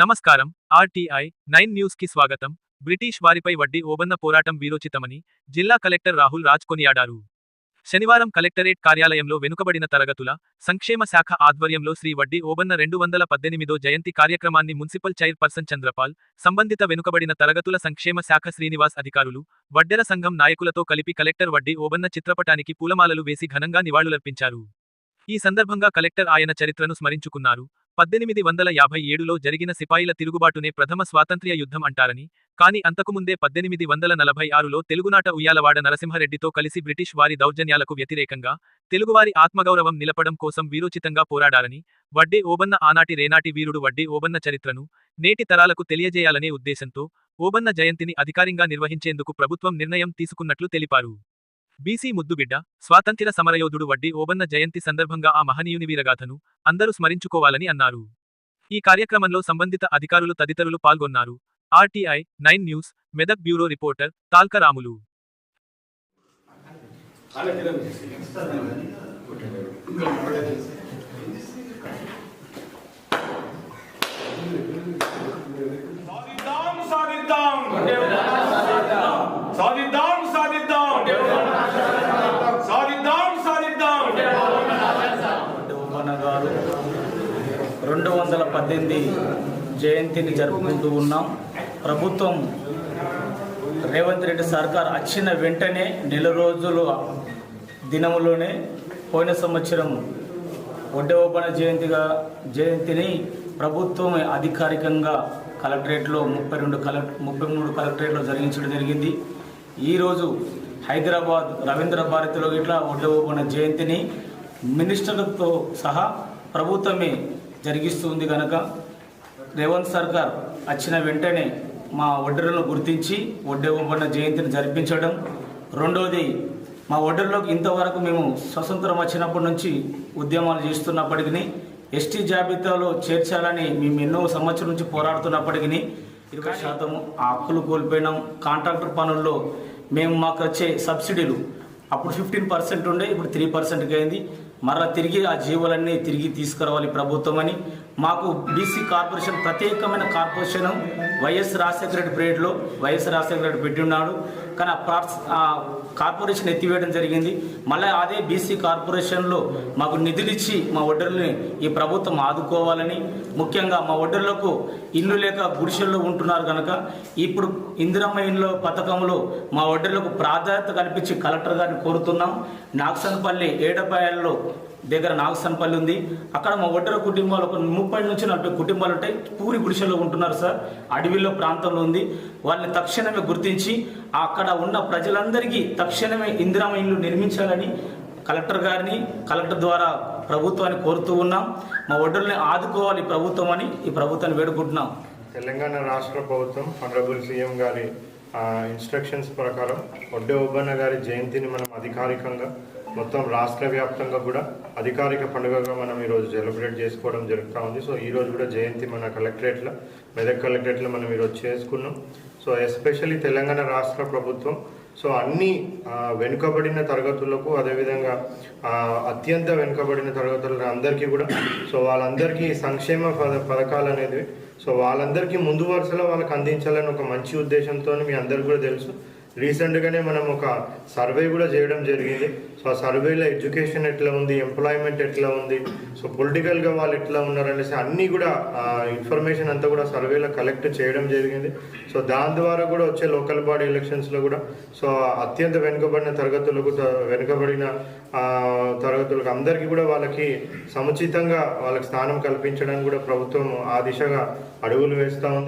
నమస్కారం. RTI nine న్యూస్కి స్వాగతం. బ్రిటిష్ వారిపై వడ్డీ ఓబన్న పోరాటం వీరోచితమని జిల్లా కలెక్టర్ రాహుల్ రాజ్ కొనియాడారు. శనివారం కలెక్టరేట్ కార్యాలయంలో వెనుకబడిన తరగతుల సంక్షేమ శాఖ ఆధ్వర్యంలో శ్రీ వడ్డీ ఓబన్న రెండు వందల పద్దెనిమిదో జయంతి కార్యక్రమాన్ని మున్సిపల్ చైర్పర్సన్ చంద్రపాల్ సంబంధిత వెనుకబడిన తరగతుల సంక్షేమ శాఖ శ్రీనివాస్ అధికారులు వడ్డెర సంఘం నాయకులతో కలిపి కలెక్టర్ వడ్డీ ఓబన్న చిత్రపటానికి పూలమాలలు వేసి ఘనంగా నివాళులర్పించారు. ఈ సందర్భంగా కలెక్టర్ ఆయన చరిత్రను స్మరించుకున్నారు. పద్దెనిమిది వందల యాభై ఏడులో జరిగిన సిపాయిల తిరుగుబాటునే ప్రథమ స్వాతంత్ర్య యుద్ధం అంటారని కాని అంతకుముందే పద్దెనిమిది వందల నలభై ఆరులో తెలుగునాట ఉయ్యాలవాడ నరసింహరెడ్డితో కలిసి బ్రిటిష్ వారి దౌర్జన్యాలకు వ్యతిరేకంగా తెలుగువారి ఆత్మగౌరవం నిలపడం కోసం వీరోచితంగా పోరాడారని వడ్డే ఓబన్న ఆనాటి రేనాటి వీరుడు వడ్డే ఓబన్న చరిత్రను నేటి తరాలకు తెలియజేయాలనే ఉద్దేశంతో ఓబన్న జయంతిని అధికారికంగా నిర్వహించేందుకు ప్రభుత్వం నిర్ణయం తీసుకున్నట్లు తెలిపారు. బీసీ ముద్దుబిడ్డ స్వాతంత్ర్య సమరయోధుడు వడ్డీ ఓబన్న జయంతి సందర్భంగా ఆ మహనీయుని వీరగాథను అందరూ స్మరించుకోవాలని అన్నారు. ఈ కార్యక్రమంలో సంబంధిత అధికారులు తదితరులు పాల్గొన్నారు. RTI nine news Medak bureau reporter Talka Ramulu. రెండు వందల పద్దెనిమిది జయంతిని జరుపుకుంటూ ఉన్నాం. ప్రభుత్వం రేవంత్ రెడ్డి సర్కార్ వచ్చిన వెంటనే నెల రోజులు దినములోనే పోయిన సంవత్సరం ఒడ్డే జయంతిగా జయంతిని ప్రభుత్వం అధికారికంగా కలెక్టరేట్లో ముప్పై రెండు కలెక్ట ముప్పై మూడు కలెక్టరేట్లో జరిగించడం జరిగింది. ఈరోజు హైదరాబాద్ రవీంద్ర భారతిలో ఇట్లా ఒడ్డే జయంతిని మినిస్టర్లతో సహా ప్రభుత్వమే జరిగిస్తుంది కనుక రేవంత్ సర్కార్ వచ్చిన వెంటనే మా ఒడ్డర్లను గుర్తించి ఒడ్డే ఒప్పన్న జయంతిని జరిపించడం. రెండవది మా ఒడ్డర్లోకి ఇంతవరకు మేము స్వతంత్రం వచ్చినప్పటి నుంచి ఉద్యమాలు చేస్తున్నప్పటికీ ఎస్టీ జాబితాలో చేర్చాలని మేము ఎన్నో సంవత్సరం నుంచి పోరాడుతున్నప్పటికీ ఇరవై శాతం ఆ హక్కులు కోల్పోయినాం. కాంట్రాక్టర్ పనుల్లో మేము మాకు వచ్చే సబ్సిడీలు అప్పుడు ఫిఫ్టీన్ పర్సెంట్ ఉండే ఇప్పుడు త్రీ పర్సెంట్కి అయింది. మరలా తిరిగి ఆ జీవులన్నీ తిరిగి తీసుకురావాలి ప్రభుత్వం అని మాకు బీసీ కార్పొరేషన్ ప్రత్యేకమైన కార్పొరేషన్ వైఎస్ రాజశేఖర రెడ్డి పీరియడ్లో వైఎస్ రాజశేఖర రెడ్డి పెట్టి ఉన్నాడు. కానీ ఆ కార్పొరేషన్ ఎత్తివేయడం జరిగింది. మళ్ళీ అదే బీసీ కార్పొరేషన్లో మాకు నిధులిచ్చి మా ఒడ్డర్లని ఈ ప్రభుత్వం ఆదుకోవాలని ముఖ్యంగా మా ఒడ్డర్లకు ఇల్లు లేక గుడిసెల్లో ఉంటున్నారు కనుక ఇప్పుడు ఇందిరమ్మ ఇండ్ల పథకంలో మా ఒడ్డర్లకు ప్రాధాన్యత కల్పించి కలెక్టర్ గారిని కోరుతున్నాం. నాగసనపల్లి ఏడపాయల్లో దగ్గర నాగసన్పల్లి ఉంది. అక్కడ మా ఒడ్డర కుటుంబాలు ఒక ముప్పై నుంచి నలభై కుటుంబాలు ఉంటాయి. పూరి గుడిసెలో ఉంటున్నారు సార్. అడవిలో ప్రాంతంలో ఉంది. వాళ్ళని తక్షణమే గుర్తించి అక్కడ ఉన్న ప్రజలందరికీ తక్షణమే ఇందిరామ ఇల్లు నిర్మించాలని కలెక్టర్ గారిని కలెక్టర్ ద్వారా ప్రభుత్వాన్ని కోరుతూ ఉన్నాం. మా ఒడ్డర్ని ఆదుకోవాలి ప్రభుత్వం అని ఈ ప్రభుత్వాన్ని వేడుకుంటున్నాం. తెలంగాణ రాష్ట్ర ప్రభుత్వం ఆనరబుల్ సీఎం గారి ఇన్స్ట్రక్షన్స్ ప్రకారం ఒడ్డే ఒబ్బన్న గారి జయంతిని మనం అధికారికంగా మొత్తం రాష్ట్ర వ్యాప్తంగా కూడా అధికారిక పండుగగా మనం ఈరోజు సెలబ్రేట్ చేసుకోవడం జరుగుతూ ఉంది. సో ఈరోజు కూడా జయంతి మన కలెక్టరేట్లో మెదక్ కలెక్టరేట్లో మనం ఈరోజు చేసుకున్నాం. సో ఎస్పెషల్లీ తెలంగాణ రాష్ట్ర ప్రభుత్వం సో అన్ని వెనుకబడిన తరగతులకు అదేవిధంగా అత్యంత వెనుకబడిన తరగతుల అందరికీ కూడా సో వాళ్ళందరికీ సంక్షేమ పద పథకాలు అనేది సో వాళ్ళందరికీ ముందు వరుసలో వాళ్ళకి అందించాలని ఒక మంచి ఉద్దేశంతో మీ అందరికీ కూడా తెలుసు. రీసెంట్గానే మనం ఒక సర్వే కూడా చేయడం జరిగింది. సో ఆ సర్వేలో ఎడ్యుకేషన్ ఎట్లా ఉంది? ఎంప్లాయ్మెంట్ ఎట్లా ఉంది? సో పొలిటికల్గా వాళ్ళు ఎట్లా ఉన్నారనేసి అన్నీ కూడా ఇన్ఫర్మేషన్ అంతా కూడా సర్వేలో కలెక్ట్ చేయడం జరిగింది. సో దాని ద్వారా కూడా వచ్చే లోకల్ బాడీ ఎలక్షన్స్లో కూడా సో అత్యంత వెనుకబడిన తరగతులకు త- వెనుకబడిన తరగతులకు అందరికీ కూడా వాళ్ళకి సముచితంగా వాళ్ళకి స్థానం కల్పించడానికి కూడా ప్రభుత్వం ఆ దిశగా అడుగులు వేస్తూ ఉంది.